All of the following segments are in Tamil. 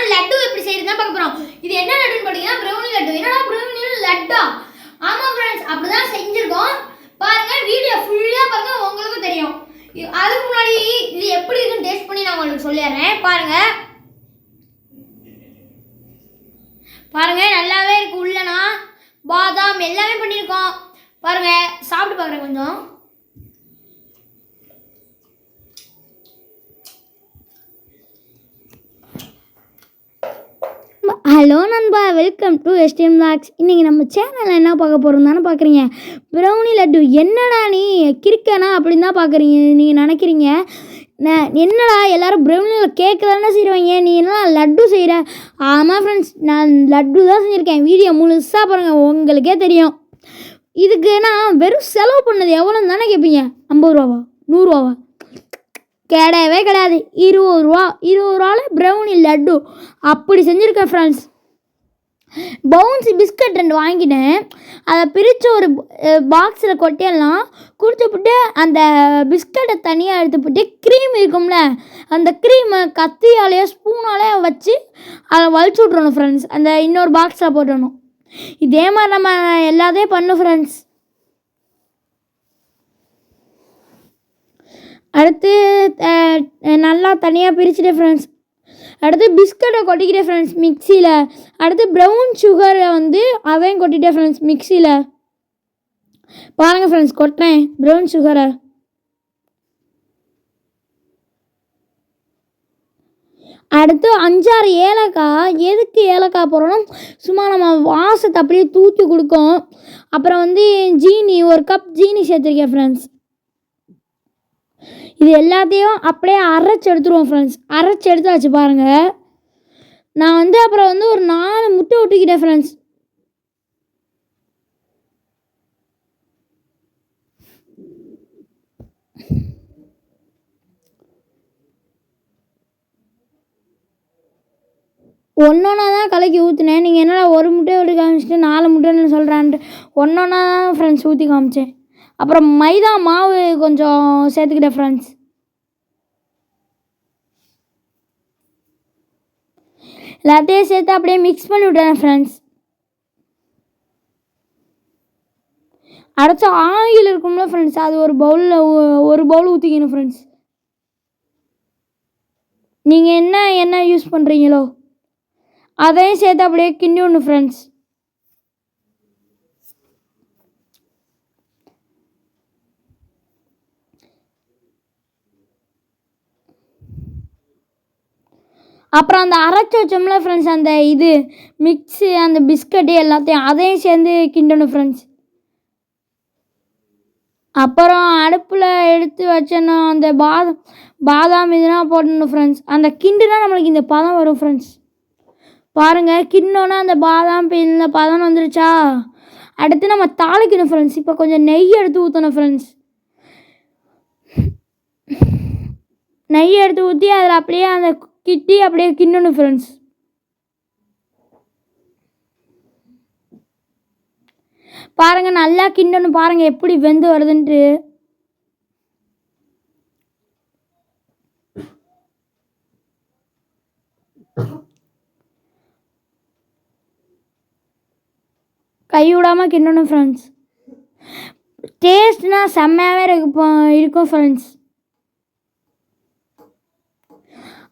ஆனால் லட்டு எப்படி செய்யறது தான் பார்க்க போகிறோம் இது என்ன லட்டுன்னு பார்த்தீங்கன்னா ப்ரௌனி லட்டு. என்னடா ப்ரௌனி லட்டா? ஆமாம் ஃப்ரெண்ட்ஸ் அப்படிதான் செஞ்சுருக்கோம். பாருங்க வீடியோ ஃபுல்லாக பாருங்க உங்களுக்கும் தெரியும். அதுக்கு முன்னாடி இது எப்படி இருக்குன்னு டேஸ்ட் பண்ணி நான் உங்களுக்கு சொல்லிடுறேன். பாருங்க. பாருங்க நல்லாவே இருக்கு உள்ளனா. பாதாம் எல்லாமே பண்ணியிருக்கோம். பாருங்க சாப்பிட்டு பார்க்குறேன் கொஞ்சம். ஹலோ நண்பா வெல்கம் டு எஸ்டிஎம் லாக்ஸ் இன்றைக்கி நம்ம சேனலில் என்ன பார்க்க போகிறோம் தானே பார்க்குறீங்க? ப்ரௌனி லட்டு. என்னடா நீ கிறுக்கனா அப்படின்னு தான் பார்க்குறீங்க நீங்கள் நினைக்கிறீங்க? நான் என்னடா எல்லோரும் ப்ரௌனியில் கேக்கு தானே செய்வாங்க நீ என்ன லட்டு செய்கிற ஆமாம் ஃப்ரெண்ட்ஸ் நான் லட்டு தான் செஞ்சுருக்கேன். வீடியோ முழுசாக பாருங்கள் உங்களுக்கே தெரியும். இதுக்கு நான் வெறும் செலவு பண்ணது எவ்வளோன்னு தானே கேட்பீங்க ஐம்பது ரூபாவா? நூறுரூவாவா கிடையவே கிடையாது. இருபது ரூபா இருபது ரூபாவில் ப்ரௌனி லட்டு. அப்படி செஞ்சுருக்கேன் ஃப்ரெண்ட்ஸ் பவுன்சி பிஸ்கட் ரெண்டு வாங்கினேன். அதை பிரித்து ஒரு பாக்ஸில் கொட்டிடலாம். குடிச்சுப்புட்டு அந்த பிஸ்கட்டை தனியாக எடுத்துப்புட்டு க்ரீம் இருக்கும்ல அந்த க்ரீமை கத்தியாலேயோ ஸ்பூனாலேயோ வச்சு அதை வலிச்சு விட்றணும் ஃப்ரெண்ட்ஸ் அந்த இன்னொரு பாக்ஸில் போட்டுடணும். இதே மாதிரி நம்ம எல்லாத்தையும் பண்ணும் ஃப்ரெண்ட்ஸ் அடுத்து நல்லா தனியாக பிரிச்சுட்டேன் ஃப்ரெண்ட்ஸ் அடுத்து பிஸ்கட்டை கொட்டிக்கிட்டேன் ஃப்ரெண்ட்ஸ் மிக்சியில் அடுத்து ப்ரௌன் சுகரை வந்து அதையும் கொட்டிட்டேன் ஃப்ரெண்ட்ஸ் மிக்சியில் பாருங்கள் ஃப்ரெண்ட்ஸ் கொட்டேன் ப்ரௌன் சுகரை அடுத்து அஞ்சாறு ஏலக்காய். எதுக்கு ஏலக்காய் போடுறோன்னா சும்மா நம்ம வாசத்தை அப்படியே தூக்கி கொடுக்கும். அப்புறம் வந்து ஜீனி ஒரு கப் ஜீனி சேர்த்துருக்கேன் ஃப்ரெண்ட்ஸ் இது எல்லாத்தையும் அப்படியே அரைச்சி எடுத்துருவோம் ஃப்ரெண்ட்ஸ் அரைச்சி எடுத்தாச்சு பாருங்கள் நான் வந்து அப்புறம் வந்து ஒரு நாலு முட்டை விட்டுக்கிட்டேன் ஃப்ரெண்ட்ஸ் ஒன்றொன்னா தான் கலக்கி ஊற்றினேன் நீங்கள் என்னடா ஒரு முட்டை விட்டு காமிச்சிட்டு நாலு முட்டைன்னு சொல்கிறான்ட்டு ஒன்றொன்னா தான் ஃப்ரெண்ட்ஸ் ஊற்றி காமிச்சேன். அப்புறம் மைதா மாவு கொஞ்சம் சேர்த்துக்கிட்டேன் ஃப்ரெண்ட்ஸ் எல்லாத்தையும் சேர்த்து அப்படியே மிக்ஸ் பண்ணி விட்டேன் ஃப்ரெண்ட்ஸ் அடைச்ச ஆயில் இருக்கும்ல ஃப்ரெண்ட்ஸ் அது ஒரு பவுலில் ஒரு பவுல் ஊற்றிக்கணும் ஃப்ரெண்ட்ஸ் நீங்கள் என்ன என்ன யூஸ் பண்ணுறீங்களோ அதையும் சேர்த்து அப்படியே கிண்டி விடணும் ஃப்ரெண்ட்ஸ் அப்புறம் அந்த அரைச்சி வச்சோம்ல ஃப்ரெண்ட்ஸ் அந்த இது மிக்ஸு அந்த பிஸ்கட்டு எல்லாத்தையும் அதையும் சேர்ந்து கிண்டணும் ஃப்ரெண்ட்ஸ் அப்புறம் அடுப்பில் எடுத்து வச்சேன்னா அந்த பாதாம் பாதாம் இதெல்லாம் போடணும் ஃப்ரெண்ட்ஸ் அந்த கிண்டுனா நம்மளுக்கு இந்த பதம் வரும் ஃப்ரெண்ட்ஸ் பாருங்கள் கிண்ணோன்னா அந்த பாதாம் இந்த பதம் வந்துருச்சா? அடுத்து நம்ம தாளிக்கணும் ஃப்ரெண்ட்ஸ் இப்போ கொஞ்சம் நெய் எடுத்து ஊற்றணும் ஃப்ரெண்ட்ஸ் நெய் எடுத்து ஊற்றி அதில் அப்படியே அந்த கிட்டி அப்படியே கிண்ணணும் ஃப்ரெண்ட்ஸ் பாருங்கள் நல்லா கிண்டணும் பாருங்கள் எப்படி வெந்து வருதுன்ட்டு. கைவிடாமல் கிண்டணும் ஃப்ரெண்ட்ஸ் டேஸ்ட்னால் செம்மையாகவே இருக்கு இருக்கும் ஃப்ரெண்ட்ஸ்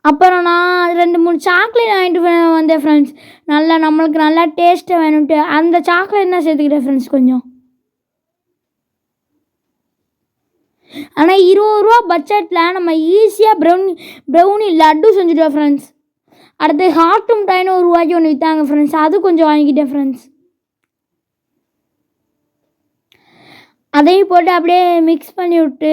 அப்புறம் நான் ரெண்டு மூணு சாக்லேட் வாங்கிட்டு வந்தேன் ஃப்ரெண்ட்ஸ் நல்லா நம்மளுக்கு நல்லா டேஸ்ட்டாக வேணும்ட்டு. அந்த சாக்லேட் தான் சேர்த்துக்கிட்டேன் ஃப்ரெண்ட்ஸ் கொஞ்சம்? ஆனால் இருபது ரூபா பட்ஜெட்டில் நம்ம ஈஸியாக ப்ரௌனி ப்ரௌனி லட்டு செஞ்சுட்டோம் ஃப்ரெண்ட்ஸ் அடுத்து ஹாட் மிட்டாய்னு ஒரு ரூபாய்க்கு ஒன்று விற்றாங்க ஃப்ரெண்ட்ஸ் அது கொஞ்சம் வாங்கிக்கிட்டேன் ஃப்ரெண்ட்ஸ் அதையும் போட்டு அப்படியே மிக்ஸ் பண்ணி விட்டு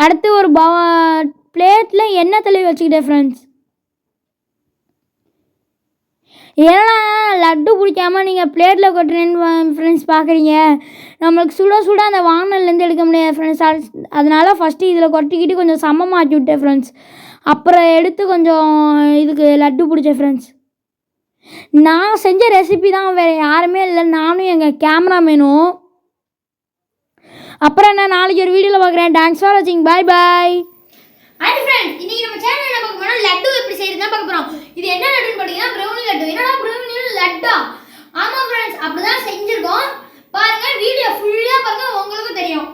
அடுத்து ஒரு பா பிளேட்டில் எண்ணெய் தள்ளி வச்சுக்கிட்டேன் ஃப்ரெண்ட்ஸ் ஏன்னா லட்டு பிடிக்காம நீங்கள் பிளேட்டில் கொட்டுறேன்னு ஃப்ரெண்ட்ஸ் பார்க்குறீங்க நம்மளுக்கு சுட சுட அந்த வானல்லேருந்து எடுக்க முடியாது ஃப்ரெண்ட்ஸ் அதனால் ஃபஸ்ட்டு இதில் கொட்டிக்கிட்டு கொஞ்சம் சமமாக்கி விட்டேன் ஃப்ரெண்ட்ஸ் அப்புறம் எடுத்து கொஞ்சம் இதுக்கு லட்டு பிடிச்சேன் ஃப்ரெண்ட்ஸ் நான் செஞ்ச ரெசிபி தான் வேறு யாருமே இல்லை. நானும் எங்கள் கேமராமேனும் அப்புறம் என்ன நாளைக்கு ஒரு வீடியோவில் பார்க்குறேன். தேங்க்ஸ் ஃபார் வாட்சிங் பாய் பாய் ஹாய் ஃப்ரெண்ட்ஸ் இன்னைக்கு நம்ம சேனல் என்ன பார்க்க போறோம் லட்டு எப்படி செய்யறது தான் பார்க்க போகிறோம் இது என்ன லட்டுன்னு பார்த்தீங்கன்னா ப்ரௌனி லட்டு. என்னடா ப்ரௌனி லட்டா? ஆமாம் ஃப்ரெண்ட்ஸ் அப்படி தான் செஞ்சுருக்கோம். பாருங்கள் வீடியோ ஃபுல்லாக பாருங்கள் உங்களுக்கும் தெரியும்.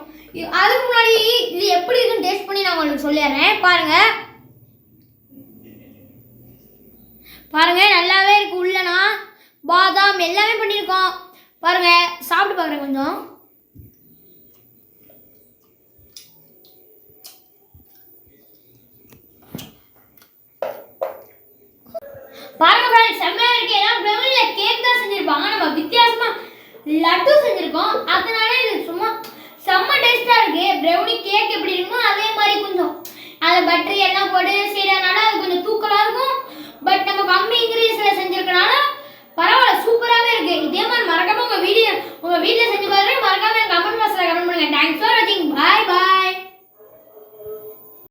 அதுக்கு முன்னாடி இது எப்படி இருக்குன்னு டேஸ்ட் பண்ணி நான் உங்களுக்கு சொல்லிடுறேன். பாருங்கள் பாருங்கள் நல்லாவே இருக்குது உள்ளனா. பாதாம் எல்லாமே பண்ணியிருக்கோம். பாருங்கள் சாப்பிட்டு பார்க்குறேன் கொஞ்சம். எல்லாம் பிரவுனில கேக் தான் செஞ்சிருப்பாங்க. நம்ம வித்தியாசமா லட்டு செஞ்சிருக்கோம். அதனால இது சும்மா செம்ம டேஸ்டா இருக்கு. பிரவுனி கேக் எப்படி இருக்குமோ அதே மாதிரி கொஞ்சம் அதை பட்டரி எல்லாம் போட்டு செய்யறதுனால அது கொஞ்சம் தூக்கலா இருக்கும். பட் நம்ம கம்மி இன்கிரீஸ்ல செஞ்சிருக்கனால பரவாயில்ல சூப்பராகவே இருக்கு. இதே மாதிரி மறக்காம உங்க வீடியோ உங்க வீட்டில் செஞ்சு பாருங்க. மறக்காம கமெண்ட் பாக்ஸ்ல கமெண்ட் பண்ணுங்க. தேங்க்ஸ் ஃபார் வாட்சிங் பாய் பாய்